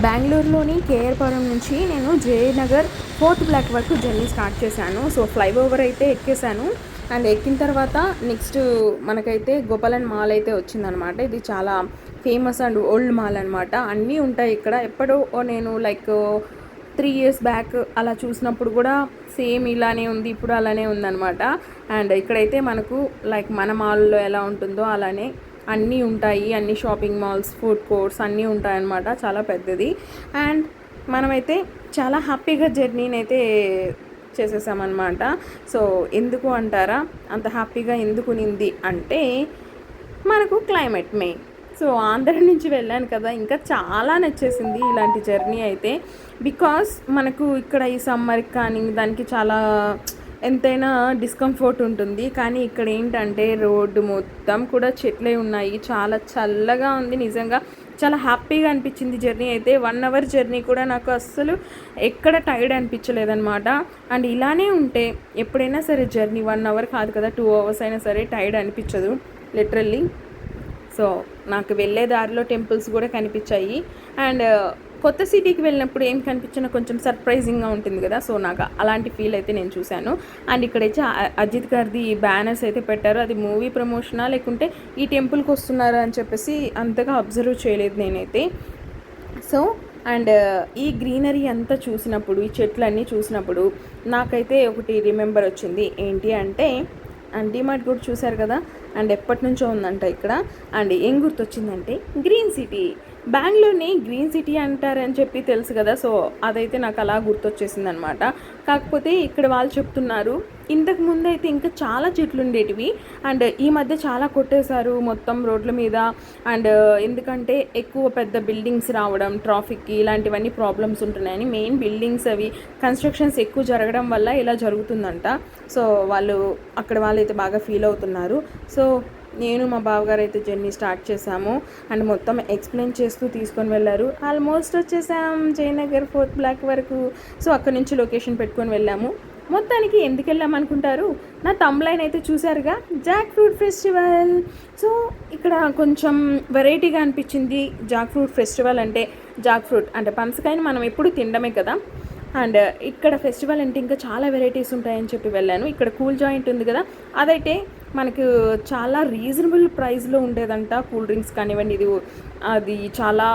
బెంగళూరులోని కేఆర్పురం నుంచి నేను జయనగర్ ఫోర్త్ బ్లాక్ వరకు జర్నీ స్టార్ట్ చేశాను. సో ఫ్లైఓవర్ అయితే ఎక్కేసాను అండ్ ఎక్కిన తర్వాత నెక్స్ట్ మనకైతే గోపాలన్ మాల్ అయితే వచ్చిందనమాట. ఇది చాలా ఫేమస్ అండ్ ఓల్డ్ మాల్ అనమాట. అన్నీ ఉంటాయి ఇక్కడ. ఎప్పుడో నేను లైక్ త్రీ ఇయర్స్ బ్యాక్ అలా చూసినప్పుడు కూడా సేమ్ ఇలానే ఉంది ఇప్పుడు అలానే ఉందనమాట. అండ్ ఇక్కడైతే మనకు లైక్ మన మాల్లో ఎలా ఉంటుందో అలానే అన్నీ ఉంటాయి అన్ని షాపింగ్ మాల్స్ ఫుడ్ కోర్ట్స్ అన్నీ ఉంటాయన్నమాట చాలా పెద్దది. అండ్ మనమైతే చాలా హ్యాపీగా జర్నీని అయితే చేసేసామన్నమాట. సో ఎందుకు అంటారా? అంత హ్యాపీగా ఎందుకు నింది? అంటే మనకు క్లైమేట్ మెయిన్ సో ఆంధ్ర నుంచి వెళ్ళాను కదా ఇంకా చాలా నచ్చేసింది ఇలాంటి జర్నీ అయితే. బికాస్ మనకు ఇక్కడ ఈ సమ్మర్కి కానీ దానికి చాలా ఎంతైనా డిస్కంఫర్ట్ ఉంటుంది. కానీ ఇక్కడ ఏంటంటే రోడ్డు మొత్తం కూడా చెట్లే ఉన్నాయి. చాలా చల్లగా ఉంది. నిజంగా చాలా హ్యాపీగా అనిపించింది జర్నీ అయితే. వన్ అవర్ జర్నీ కూడా నాకు అస్సలు ఎక్కడ టైర్డ్ అనిపించలేదన్నమాట. అండ్ ఇలానే ఉంటే ఎప్పుడైనా సరే జర్నీ వన్ అవర్ కాదు కదా టూ అవర్స్ అయినా సరే టైర్డ్ అనిపించదు. లిటరల్లీ సో నాకు వెళ్ళే దారిలో టెంపుల్స్ కూడా కనిపించాయి. అండ్ కొత్త సిటీకి వెళ్ళినప్పుడు ఏం కనిపించినా కొంచెం సర్ప్రైజింగ్గా ఉంటుంది కదా. సో నాకు అలాంటి ఫీల్ అయితే నేను చూశాను. అండ్ ఇక్కడైతే అజిత్ గారిది బ్యానర్స్ అయితే పెట్టారు. అది మూవీ ప్రమోషనా లేకుంటే ఈ టెంపుల్కి వస్తున్నారు అని చెప్పేసి అంతగా అబ్జర్వ్ చేయలేదు నేనైతే. సో అండ్ ఈ గ్రీనరీ అంతా చూసినప్పుడు ఈ చెట్లన్నీ చూసినప్పుడు నాకైతే ఒకటి రిమెంబర్ వచ్చింది. ఏంటి అంటే అండ్ డిమార్ట్ కూడా చూశారు కదా? అండ్ ఎప్పటి నుంచో ఉందంట ఇక్కడ. అండ్ ఏం గుర్తొచ్చిందంటే గ్రీన్ సిటీ బెంగళూరుని గ్రీన్ సిటీ అంటారని చెప్పి తెలుసు కదా సో అదైతే నాకు అలా గుర్తొచ్చేసింది అనమాట కాకపోతే ఇక్కడ వాళ్ళు చెప్తున్నారు ఇంతకు ముందు అయితే ఇంకా చాలా చెట్లు ఉండేటివి అండ్ ఈ మధ్య చాలా కొట్టేశారు మొత్తం రోడ్ల మీద అండ్ ఎందుకంటే ఎక్కువ పెద్ద బిల్డింగ్స్ రావడం ట్రాఫిక్కి ఇలాంటివన్నీ ప్రాబ్లమ్స్ ఉంటున్నాయని మెయిన్ బిల్డింగ్స్ అవి కన్స్ట్రక్షన్స్ ఎక్కువ జరగడం వల్ల ఇలా జరుగుతుందంట. సో వాళ్ళు అక్కడ వాళ్ళైతే బాగా ఫీల్ అవుతున్నారు. సో నేను మా బావగారు అయితే జర్నీ స్టార్ట్ చేశాము. అండ్ మొత్తం ఎక్స్ప్లెయిన్ చేస్తూ తీసుకొని వెళ్ళారు. ఆల్మోస్ట్ వచ్చేసాం జయనగర్ ఫోర్త్ బ్లాక్ వరకు. సో అక్కడ నుంచి లొకేషన్ పెట్టుకొని వెళ్ళాము. మొత్తానికి ఎందుకు వెళ్ళాం అనుకుంటారు? నా తమ్లైన్ అయితే చూసారుగా జాక్ ఫ్రూట్ ఫెస్టివల్. సో ఇక్కడ కొంచెం వెరైటీగా అనిపించింది జాక్ ఫ్రూట్ ఫెస్టివల్ అంటే జాక్ ఫ్రూట్. అంటే పనసకాయని మనం ఎప్పుడు తినడమే కదా. అండ్ ఇక్కడ ఫెస్టివల్ అంటే ఇంకా చాలా వెరైటీస్ ఉంటాయని చెప్పి వెళ్ళాను. ఇక్కడ కూల్ జాయింట్ ఉంది కదా. అదైతే మనకు చాలా రీజనబుల్ ప్రైస్లో ఉండేదంట కూల్ డ్రింక్స్ కానివ్వండి ఇది అది చాలా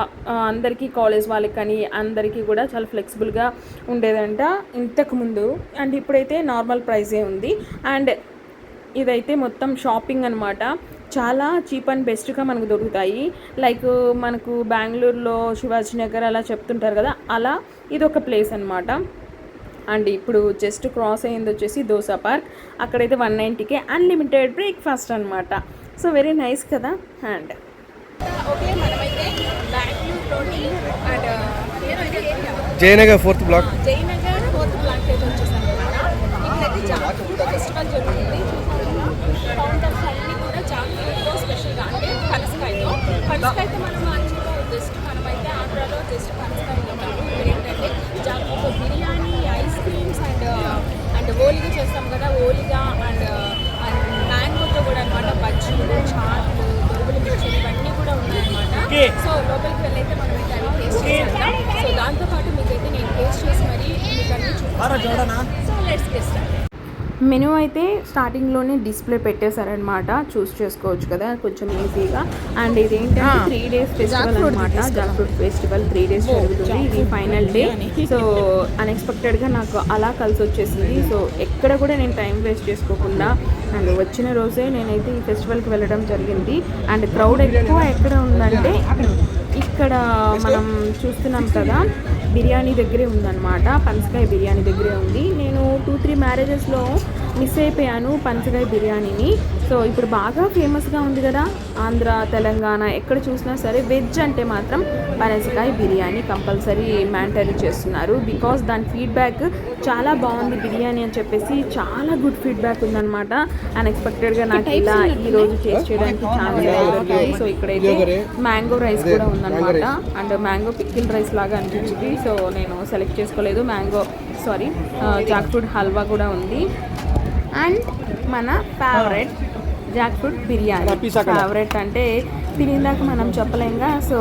అందరికీ కాలేజ్ వాళ్ళకి కానీ అందరికీ కూడా చాలా ఫ్లెక్సిబుల్గా ఉండేదంట ఇంతకుముందు అండ్ ఇప్పుడైతే నార్మల్ ప్రైజే ఉంది. అండ్ ఇదైతే మొత్తం షాపింగ్ అనమాట చాలా చీప్ అండ్ బెస్ట్గా మనకు దొరుకుతాయి. లైక్ మనకు బెంగళూరులో శివాజీ నగర్ అలా చెప్తుంటారు కదా అలా ఇది ఒక ప్లేస్ అనమాట అండ్ ఇప్పుడు జస్ట్ క్రాస్ అయ్యింది వచ్చేసి దోసా పార్క్. అక్కడైతే వన్ నైంటీకే అన్లిమిటెడ్ బ్రేక్ఫాస్ట్ అనమాట సో వెరీ నైస్ కదా? అండ్ ఓకే మనమైతే బెంగళూరులోని and Jayanagar fourth block. Jayanagar fourth block అయితే ఇక్కడైతే ఫెస్టివల్ జరుగుతుంది. సో లోపలికి వెళ్ళైతే మనం అయితే టేస్ట్ చేసేద్దాం. సో దాంతోపాటు మీకైతే నేను టేస్ట్ చేసి మరి మీకు అన్ని చూపిస్తాను. సో లెట్స్ గెట్ మెనూ అయితే స్టార్టింగ్లోనే డిస్ప్లే పెట్టేశారనమాట చూస్ చేసుకోవచ్చు కదా కొంచెం ఈజీగా. అండ్ ఇది ఏంటంటే త్రీ డేస్ ఫెస్టివల్ అనమాట jack fruit festival three days జరుగుతుంది. ఇది ఫైనల్ డే సో అన్ఎక్స్పెక్టెడ్గా నాకు అలా కలిసి వచ్చేసింది. సో ఎక్కడ కూడా నేను టైం వేస్ట్ చేసుకోకుండా అండ్ వచ్చిన రోజే నేనైతే ఈ ఫెస్టివల్కి వెళ్ళడం జరిగింది. అండ్ క్రౌడ్ ఎక్కువ ఎక్కడ ఉందంటే ఇక్కడ మనం చూస్తున్నాం కదా బిర్యానీ దగ్గరే ఉందన్నమాట. పనసకాయ బిర్యానీ దగ్గరే ఉంది. నేను టూ త్రీ మ్యారేజెస్లో మిస్ అయిపోయాను పనసకాయ బిర్యానీని. సో ఇప్పుడు బాగా ఫేమస్గా ఉంది కదా ఆంధ్ర తెలంగాణ ఎక్కడ చూసినా సరే వెజ్ అంటే మాత్రం పనసకాయ బిర్యానీ కంపల్సరీ మ్యాంటరీ చేస్తున్నారు. బికాస్ దాని ఫీడ్బ్యాక్ చాలా బాగుంది బిర్యానీ అని చెప్పేసి చాలా గుడ్ ఫీడ్బ్యాక్ ఉందన్నమాట. అన్ఎక్స్పెక్టెడ్గా నాకు ఇలా ఈ రోజు టేస్ట్ చేయడానికి ఛాన్స్ సో ఇక్కడైతే మ్యాంగో రైస్ కూడా ఉందన్నమాట. అండ్ మ్యాంగో పిక్కిల్ రైస్ లాగా అనిపించింది. సో నేను సెలెక్ట్ చేసుకోలేదు. Mango sorry jack fruit halwa కూడా ఉంది. అండ్ మన favourite jack fruit biryani. Favourite అంటే తినేదాకా మనం చెప్పలేంగా సో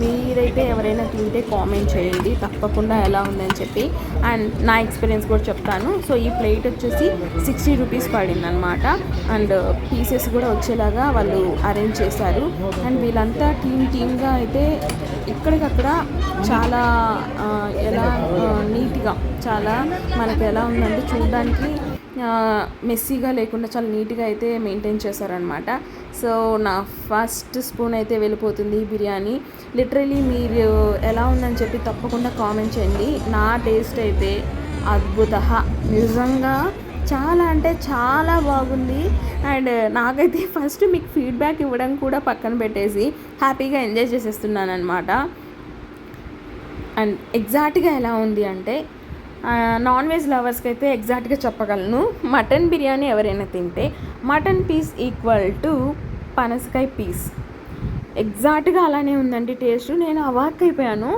మీరైతే ఎవరైనా తింటే కామెంట్ చేయండి తప్పకుండా ఎలా ఉందని చెప్పి. అండ్ నా ఎక్స్పీరియన్స్ కూడా చెప్తాను. సో ఈ ప్లేట్ వచ్చేసి సిక్స్టీ రూపీస్ పడింది అనమాట అండ్ పీసెస్ కూడా వచ్చేలాగా వాళ్ళు అరేంజ్ చేశారు. అండ్ వీళ్ళంతా టీమ్ టీమ్గా అయితే ఇక్కడికక్కడ చాలా ఎలా నీట్గా చాలా మనకు ఎలా ఉందంటే చూడడానికి మెస్సీగా లేకుండా చాలా నీట్గా అయితే మెయింటైన్ చేశారనమాట సో నా ఫస్ట్ స్పూన్ అయితే వెళ్ళిపోతుంది ఈ బిర్యానీ. లిటరలీ మీరు ఎలా ఉందని చెప్పి తప్పకుండా కామెంట్ చేయండి. నా టేస్ట్ అయితే అద్భుత నిజంగా చాలా అంటే చాలా బాగుంది. అండ్ నాకైతే ఫస్ట్ మీకు ఫీడ్బ్యాక్ ఇవ్వడం కూడా పక్కన పెట్టేసి హ్యాపీగా ఎంజాయ్ చేసేస్తున్నాను అనమాట అండ్ ఎగ్జాక్ట్గా ఎలా ఉంది అంటే నాన్ వెజ్ లవర్స్కి అయితే ఎగ్జాక్ట్గా చెప్పగలను. మటన్ బిర్యానీ ఎవరైనా తింటే మటన్ పీస్ ఈక్వల్ టు పనసకాయ పీస్ ఎగ్జాక్ట్గా అలానే ఉందండి టేస్ట్ నేను అవాక్ అయిపోయాను.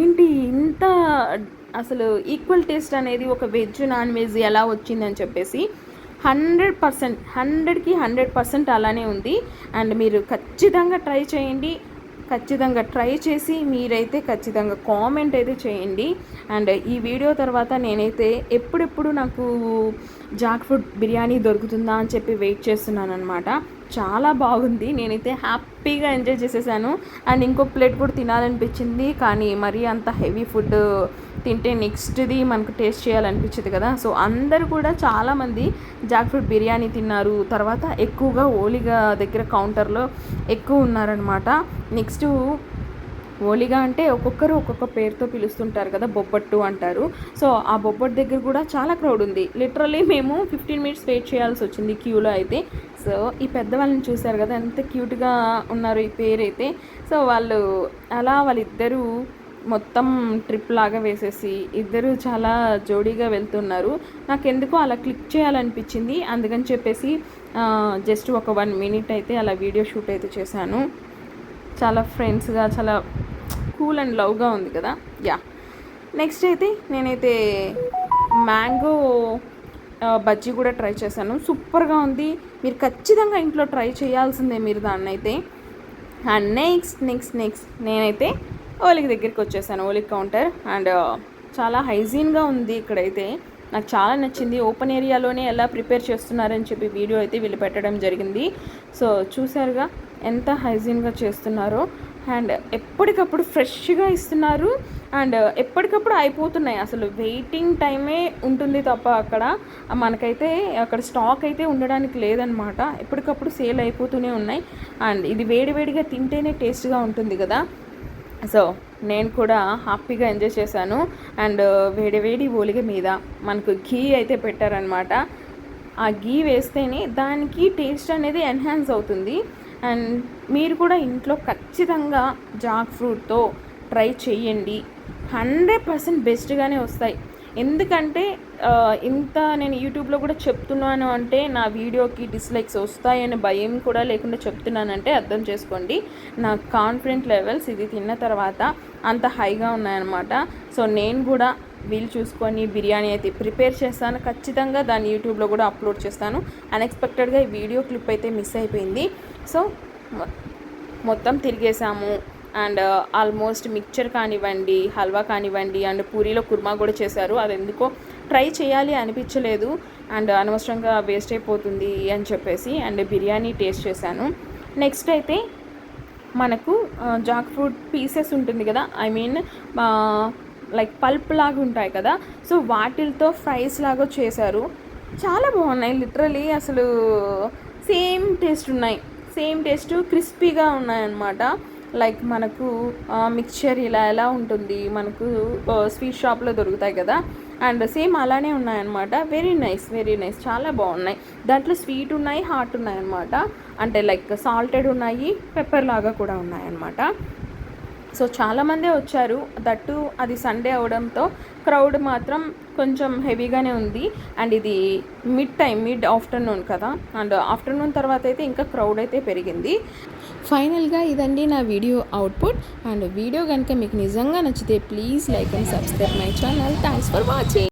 ఏంటి ఇంత అసలు ఈక్వల్ టేస్ట్ అనేది ఒక వెజ్ నాన్ వెజ్ ఎలా వచ్చిందని చెప్పేసి హండ్రెడ్ పర్సెంట్ హండ్రెడ్కి హండ్రెడ్ పర్సెంట్ అలానే ఉంది. అండ్ మీరు ఖచ్చితంగా ట్రై చేయండి. ఖచ్చితంగా ట్రై చేసి మీరైతే ఖచ్చితంగా కామెంట్ అయితే చేయండి. అండ్ ఈ వీడియో తర్వాత నేనైతే ఎప్పుడెప్పుడు నాకు జాక్ ఫుడ్ బిర్యానీ దొరుకుతుందా అని చెప్పి వెయిట్ చేస్తున్నాను అనమాట చాలా బాగుంది. నేనైతే హ్యాపీగా ఎంజాయ్ చేసేసాను. అండ్ ఇంకో ప్లేట్ కూడా తినాలనిపించింది. కానీ మరీ అంత హెవీ ఫుడ్ తింటే నెక్స్ట్ది మనకు టేస్ట్ చేయాలనిపించింది కదా. సో అందరు కూడా చాలామంది జాక్ ఫ్రూట్ బిర్యానీ తిన్నారు. తర్వాత ఎక్కువగా ఓలిగా దగ్గర కౌంటర్లో ఎక్కువ ఉన్నారనమాట నెక్స్ట్ ఓలిగా అంటే ఒక్కొక్కరు ఒక్కొక్క పేరుతో పిలుస్తుంటారు కదా బొబ్బట్టు అంటారు. సో ఆ బొబ్బట్ దగ్గర కూడా చాలా క్రౌడ్ ఉంది. లిటరల్లీ మేము ఫిఫ్టీన్ మినిట్స్ వెయిట్ చేయాల్సి వచ్చింది క్యూలో అయితే. సో ఈ పెద్దవాళ్ళని చూశారు కదా ఎంత క్యూట్గా ఉన్నారు ఈ పేరైతే. సో వాళ్ళు అలా వాళ్ళిద్దరూ మొత్తం ట్రిప్ లాగా వేసేసి ఇద్దరు చాలా జోడీగా వెళ్తున్నారు. నాకు ఎందుకో అలా క్లిక్ చేయాలనిపించింది. అందుకని చెప్పేసి జస్ట్ ఒక వన్ మినిట్ అయితే అలా వీడియో షూట్ అయితే చేశాను. చాలా ఫ్రెండ్స్గా చాలా కూల్ అండ్ లవ్గా ఉంది కదా. యా. నెక్స్ట్ అయితే నేనైతే మ్యాంగో బజ్జీ కూడా ట్రై చేశాను. సూపర్గా ఉంది. మీరు ఖచ్చితంగా ఇంట్లో ట్రై చేయాల్సిందే మీరు దాన్ని అయితే అండ్ నెక్స్ట్ నెక్స్ట్ నెక్స్ట్ నేనైతే ఓలికి దగ్గరికి వచ్చేసాను. Oleic counter. అండ్ చాలా హైజీన్గా ఉంది ఇక్కడైతే. నాకు చాలా నచ్చింది. ఓపెన్ ఏరియాలోనే ఎలా ప్రిపేర్ చేస్తున్నారని చెప్పి వీడియో అయితే వీళ్ళు పెట్టడం జరిగింది. సో చూసారుగా ఎంత హైజీన్గా చేస్తున్నారో. అండ్ ఎప్పటికప్పుడు ఫ్రెష్గా ఇస్తున్నారు అండ్ ఎప్పటికప్పుడు అయిపోతున్నాయి. అసలు వెయిటింగ్ టైమే ఉంటుంది తప్ప అక్కడ మనకైతే అక్కడ స్టాక్ అయితే ఉండడానికి లేదనమాట ఎప్పటికప్పుడు సేల్ అయిపోతూనే ఉన్నాయి. అండ్ ఇది వేడివేడిగా తింటేనే టేస్ట్గా ఉంటుంది కదా. సో నేను కూడా హ్యాపీగా ఎంజాయ్ చేశాను. అండ్ వేడివేడి ఓలిగ మీద మనకు ఘీ అయితే పెట్టారనమాట ఆ ఘీ వేస్తేనే దానికి టేస్ట్ అనేది ఎన్హాన్స్ అవుతుంది. అండ్ మీరు కూడా ఇంట్లో ఖచ్చితంగా జాక్ ఫ్రూట్తో ట్రై చేయండి. హండ్రెడ్ పర్సెంట్ బెస్ట్గానే వస్తాయి. ఎందుకంటే ఇంత నేను యూట్యూబ్లో కూడా చెప్తున్నాను అంటే నా వీడియోకి డిస్లైక్స్ వస్తాయనే భయం కూడా లేకుండా చెప్తున్నానంటే అర్థం చేసుకోండి. నా కాన్ఫిడెంట్ లెవెల్స్ ఇది తిన్న తర్వాత అంత హైగా ఉన్నాయన్నమాట. సో నేను కూడా వీలు చూసుకొని బిర్యానీ అయితే ప్రిపేర్ చేస్తాను. ఖచ్చితంగా దాన్ని యూట్యూబ్లో కూడా అప్లోడ్ చేస్తాను. అన్ఎక్స్పెక్టెడ్గా ఈ వీడియో క్లిప్ అయితే మిస్ అయిపోయింది. సో మొత్తం తిరిగేసాము. అండ్ uh, ఆల్మోస్ట్ మిక్చర్ కానివ్వండి హల్వా కానివ్వండి అండ్ పూరీలో కుర్మా కూడా చేశారు. అది ఎందుకో ట్రై చేయాలి అనిపించలేదు. అండ్ అనవసరంగా వేస్ట్ అయిపోతుంది అని చెప్పేసి అండ్ బిర్యానీ టేస్ట్ చేశాను. నెక్స్ట్ అయితే మనకు జాక్ ఫ్రూట్ పీసెస్ ఉంటుంది కదా. I mean uh, like pulp లాగా ఉంటాయి కదా. సో వాటిలతో ఫ్రైస్ లాగా చేశారు. చాలా బాగున్నాయి. లిటరలీ అసలు సేమ్ టేస్ట్ ఉన్నాయి. సేమ్ టేస్ట్ క్రిస్పీగా ఉన్నాయన్నమాట. లైక్ మనకు మిక్చర్ ఇలా ఎలా ఉంటుంది? మనకు స్వీట్ షాప్లో దొరుకుతాయి కదా. అండ్ సేమ్ అలానే ఉన్నాయన్నమాట. వెరీ నైస్ వెరీ నైస్ చాలా బాగున్నాయి. దాంట్లో స్వీట్ ఉన్నాయి హాట్ ఉన్నాయన్నమాట. అంటే లైక్ సాల్టెడ్ ఉన్నాయి పెప్పర్ లాగా కూడా ఉన్నాయన్నమాట. సో చాలామందే వచ్చారు. దట్టు అది సండే అవడంతో క్రౌడ్ మాత్రం కొంచెం హెవీగానే ఉంది. అండ్ ఇది మిడ్ టైం మిడ్ ఆఫ్టర్నూన్ కదా. అండ్ ఆఫ్టర్నూన్ తర్వాత అయితే ఇంకా క్రౌడ్ అయితే పెరిగింది. ఫైనల్గా ఇదండి నా వీడియో అవుట్పుట్ అండ్ వీడియో కనుక మీకు నిజంగా నచ్చితే please like and subscribe my channel thanks for watching